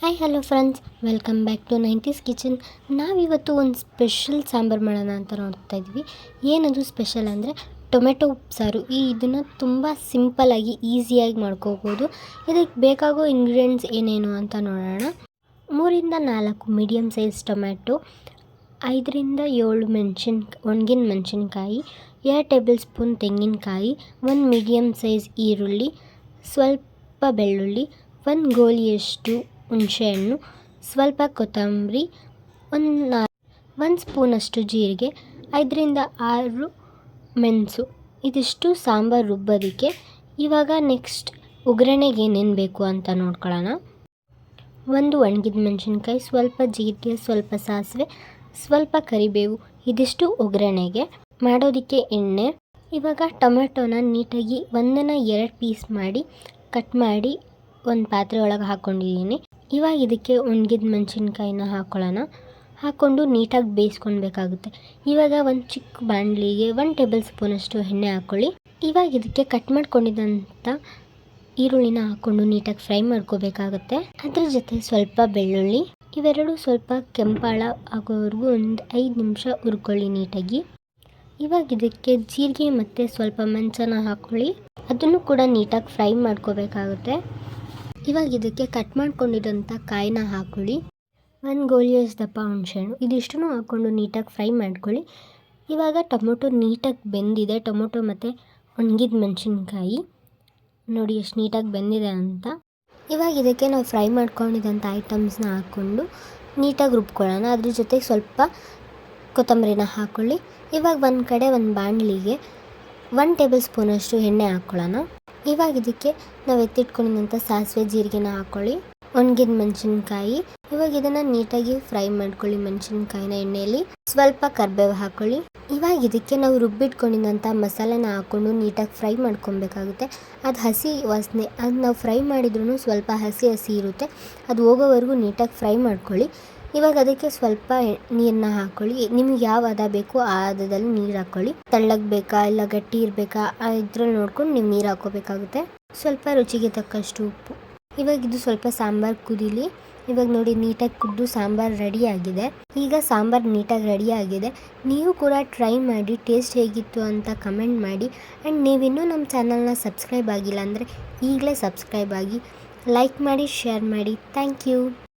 Hi hello friends welcome back to nineties kitchen ನಾವಿವತ್ತು ಒಂದು special sambar ಮಾಡೋಣ ಅಂತ ನೋಡ್ತಾ ಇದ್ವಿ. ಏನದು ಸ್ಪೆಷಲ್ ಅಂದರೆ ಟೊಮೆಟೊ ಉಪ್ಸಾರು ಈ ಇದನ್ನು ತುಂಬ ಸಿಂಪಲಾಗಿ ಈಸಿಯಾಗಿ ಮಾಡ್ಕೋಬೋದು. ಇದಕ್ಕೆ ಬೇಕಾಗೋ ಇಂಗ್ರೀಡಿಯೆಂಟ್ಸ್ ಏನೇನು ಅಂತ ನೋಡೋಣ. ಮೂರಿಂದ ನಾಲ್ಕು ಮೀಡಿಯಮ್ ಸೈಜ್ ಟೊಮೆಟೊ, ಐದರಿಂದ ಏಳು ಮೆಣಸಿನ್, ಒಣಗಿನ ಮೆಣಸಿನ್ಕಾಯಿ, ಎರಡು ಟೇಬಲ್ ಸ್ಪೂನ್ ತೆಂಗಿನಕಾಯಿ, ಒಂದು ಮೀಡಿಯಮ್ ಸೈಜ್ ಈರುಳ್ಳಿ, ಸ್ವಲ್ಪ ಬೆಳ್ಳುಳ್ಳಿ, ಒಂದು ಗೋಲಿಯಷ್ಟು ಹುಣಸೆಹಣ್ಣು, ಸ್ವಲ್ಪ ಕೊತ್ತಂಬರಿ, ಒಂದು ನಾ, ಒಂದು ಸ್ಪೂನಷ್ಟು ಜೀರಿಗೆ, ಐದರಿಂದ ಆರು ಮೆಣಸು, ಇದಿಷ್ಟು ಸಾಂಬಾರು ರುಬ್ಬೋದಕ್ಕೆ. ಇವಾಗ ನೆಕ್ಸ್ಟ್ ಒಗ್ಗರಣೆಗೆ ಏನೇನು ಬೇಕು ಅಂತ ನೋಡ್ಕೊಳ್ಳೋಣ ಒಂದು ಒಣಗಿದ ಮೆಣಸಿನ್ಕಾಯಿ, ಸ್ವಲ್ಪ ಜೀರಿಗೆ, ಸ್ವಲ್ಪ ಸಾಸಿವೆ, ಸ್ವಲ್ಪ ಕರಿಬೇವು, ಇದಿಷ್ಟು ಒಗ್ಗರಣೆಗೆ. ಮಾಡೋದಕ್ಕೆ ಎಣ್ಣೆ, ಇವಾಗ ಟೊಮೆಟೊನ ನೀಟಾಗಿ ಒಂದನ್ನು ಎರಡು ಪೀಸ್ ಮಾಡಿ, ಕಟ್ ಮಾಡಿ ಒಂದು ಪಾತ್ರೆ ಒಳಗೆ ಹಾಕ್ಕೊಂಡಿದ್ದೀನಿ ಇವಾಗ ಇದಕ್ಕೆ ಒಣಗಿದ ಮೆಣಸಿನ್ಕಾಯಿನ ಹಾಕ್ಕೊಳ್ಳೋಣ ಹಾಕ್ಕೊಂಡು ನೀಟಾಗಿ ಬೇಯಿಸ್ಕೊಳ್ಬೇಕಾಗುತ್ತೆ. ಇವಾಗ ಒಂದು ಚಿಕ್ಕ ಬಾಣಲಿಗೆ ಒನ್ ಟೇಬಲ್ ಸ್ಪೂನಷ್ಟು ಎಣ್ಣೆ ಹಾಕ್ಕೊಳ್ಳಿ ಇವಾಗ ಇದಕ್ಕೆ ಕಟ್ ಮಾಡ್ಕೊಂಡಿದ್ದಂಥ ಈರುಳ್ಳಿನ ಹಾಕ್ಕೊಂಡು ನೀಟಾಗಿ ಫ್ರೈ ಮಾಡ್ಕೋಬೇಕಾಗುತ್ತೆ. ಅದ್ರ ಜೊತೆ ಸ್ವಲ್ಪ ಬೆಳ್ಳುಳ್ಳಿ, ಇವೆರಡು ಸ್ವಲ್ಪ ಕೆಂಪಾಳ ಆಗೋವರೆಗೂ ಒಂದು ಐದು ನಿಮಿಷ ಹುರ್ಕೊಳ್ಳಿ ನೀಟಾಗಿ. ಇವಾಗ ಇದಕ್ಕೆ ಜೀರಿಗೆ ಮತ್ತು ಸ್ವಲ್ಪ ಮಂಚನ ಹಾಕ್ಕೊಳ್ಳಿ ಅದನ್ನು ಕೂಡ ನೀಟಾಗಿ ಫ್ರೈ ಮಾಡ್ಕೋಬೇಕಾಗುತ್ತೆ. ಇವಾಗ ಇದಕ್ಕೆ ಕಟ್ ಮಾಡ್ಕೊಂಡಿರೋಂಥ ಕಾಯಿನ ಹಾಕ್ಕೊಳ್ಳಿ. ಒಂದು ಗೋಲಿಯಸ್ ದಪ್ಪ ಹುಣಸೆಹಣ್ಣು ಇದಿಷ್ಟನ್ನು ಹಾಕ್ಕೊಂಡು ನೀಟಾಗಿ ಫ್ರೈ ಮಾಡ್ಕೊಳ್ಳಿ. ಇವಾಗ ಟೊಮೊಟೊ ನೀಟಾಗಿ ಬೆಂದಿದೆ. ಟೊಮೊಟೊ ಮತ್ತು ಒಣಗಿದ ಮೆಣಸಿನ್ಕಾಯಿ. ನೋಡಿ ಎಷ್ಟು ನೀಟಾಗಿ ಬೆಂದಿದೆ ಅಂತ. ಇವಾಗ ಇದಕ್ಕೆ ನಾವು ಫ್ರೈ ಮಾಡ್ಕೊಂಡಿದ್ದಂಥ ಐಟಮ್ಸ್ನ ಹಾಕ್ಕೊಂಡು ನೀಟಾಗಿ ರುಬ್ಕೊಳ್ಳೋಣ. ಅದ್ರ ಜೊತೆಗೆ ಸ್ವಲ್ಪ ಕೊತ್ತಂಬರಿನ ಹಾಕ್ಕೊಳ್ಳಿ. ಇವಾಗ ಒಂದು ಕಡೆ ಒಂದು ಬಾಣಲಿಗೆ ಒನ್ ಟೇಬಲ್ ಸ್ಪೂನಷ್ಟು ಎಣ್ಣೆ ಹಾಕ್ಕೊಳ್ಳೋಣ. ಇವಾಗ ಇದಕ್ಕೆ ನಾವು ಎತ್ತಿಟ್ಕೊಂಡಿದ್ದಂಥ ಸಾಸಿವೆ ಜೀರಿಗೆನ ಹಾಕ್ಕೊಳ್ಳಿ ಒಣಗಿದ ಮೆಣಸಿನ್ಕಾಯಿ. ಇವಾಗ ಇದನ್ನು ನೀಟಾಗಿ ಫ್ರೈ ಮಾಡ್ಕೊಳ್ಳಿ ಮೆಣಸಿನ್ಕಾಯಿನ ಎಣ್ಣೆಯಲ್ಲಿ ಸ್ವಲ್ಪ ಕರ್ಬೇವು ಹಾಕ್ಕೊಳ್ಳಿ ಇವಾಗ ಇದಕ್ಕೆ ನಾವು ರುಬ್ಬಿಟ್ಕೊಂಡಿದ್ದಂಥ ಮಸಾಲೆನ ಹಾಕ್ಕೊಂಡು ನೀಟಾಗಿ ಫ್ರೈ ಮಾಡ್ಕೊಬೇಕಾಗುತ್ತೆ. ಅದು ಹಸಿ ವಾಸನೆ, ಅದು ನಾವು ಫ್ರೈ ಮಾಡಿದ್ರೂ ಸ್ವಲ್ಪ ಹಸಿ ಹಸಿ ಇರುತ್ತೆ. ಅದು ಹೋಗೋವರೆಗೂ ನೀಟಾಗಿ ಫ್ರೈ ಮಾಡ್ಕೊಳ್ಳಿ. ಇವಾಗ ಅದಕ್ಕೆ ಸ್ವಲ್ಪ ನೀರನ್ನ ಹಾಕೊಳ್ಳಿ. ನಿಮ್ಗೆ ಯಾವ ಹದ ಬೇಕು ಆ ಹದದಲ್ಲಿ ನೀರು ಹಾಕೊಳ್ಳಿ. ತೆಳ್ಳಗೆ ಬೇಕಾ ಇಲ್ಲ ಗಟ್ಟಿ ಇರಬೇಕಾ ಇದ್ರಲ್ಲಿ ನೋಡ್ಕೊಂಡು ನೀವು ನೀರು ಹಾಕೋಬೇಕಾಗುತ್ತೆ ಸ್ವಲ್ಪ ರುಚಿಗೆ ತಕ್ಕಷ್ಟು ಉಪ್ಪು. ಇವಾಗ ಇದು ಸ್ವಲ್ಪ ಸಾಂಬಾರ್ ಕುದಿಲಿ. ಇವಾಗ ನೋಡಿ ನೀಟಾಗಿ ಕುದ್ದು ಸಾಂಬಾರು ರೆಡಿ ಆಗಿದೆ. ಈಗ ಸಾಂಬಾರು ನೀಟಾಗಿ ರೆಡಿ ಆಗಿದೆ. ನೀವು ಕೂಡ ಟ್ರೈ ಮಾಡಿ ಟೇಸ್ಟ್ ಹೇಗಿತ್ತು ಅಂತ ಕಮೆಂಟ್ ಮಾಡಿ. ಆ್ಯಂಡ್ ನೀವಿನ್ನೂ ನಮ್ಮ ಚಾನಲ್ನ ಸಬ್ಸ್ಕ್ರೈಬ್ ಆಗಿಲ್ಲ ಅಂದರೆ ಈಗಲೇ ಸಬ್ಸ್ಕ್ರೈಬ್ ಆಗಿ ಲೈಕ್ ಮಾಡಿ ಶೇರ್ ಮಾಡಿ. Thank you